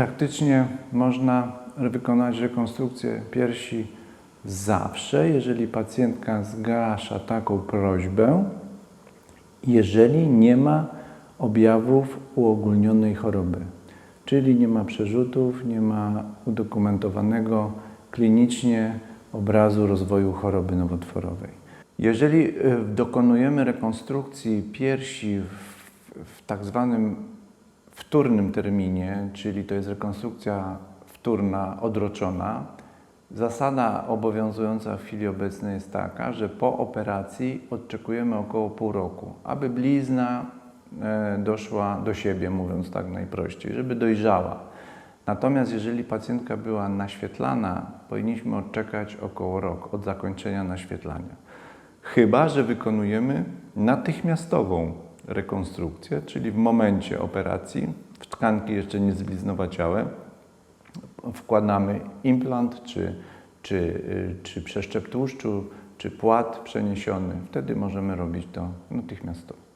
praktycznie można wykonać rekonstrukcję piersi zawsze, jeżeli pacjentka zgasza taką prośbę, jeżeli nie ma objawów uogólnionej choroby, czyli nie ma przerzutów, nie ma udokumentowanego klinicznie obrazu rozwoju choroby nowotworowej. Jeżeli y, dokonujemy rekonstrukcji piersi w, w tak zwanym wtórnym terminie, czyli to jest rekonstrukcja wtórna, odroczona, zasada obowiązująca w chwili obecnej jest taka, że po operacji odczekujemy około pół roku, aby blizna e, doszła do siebie, mówiąc tak najprościej, żeby dojrzała. Natomiast jeżeli pacjentka była naświetlana, powinniśmy odczekać około rok od zakończenia naświetlania. Chyba, że wykonujemy natychmiastową rekonstrukcję, czyli w momencie operacji, w tkanki jeszcze nie zbliznowaciałe, wkładamy implant, czy, czy, y, czy przeszczep tłuszczu, czy płat przeniesiony. Wtedy możemy robić to natychmiastowo.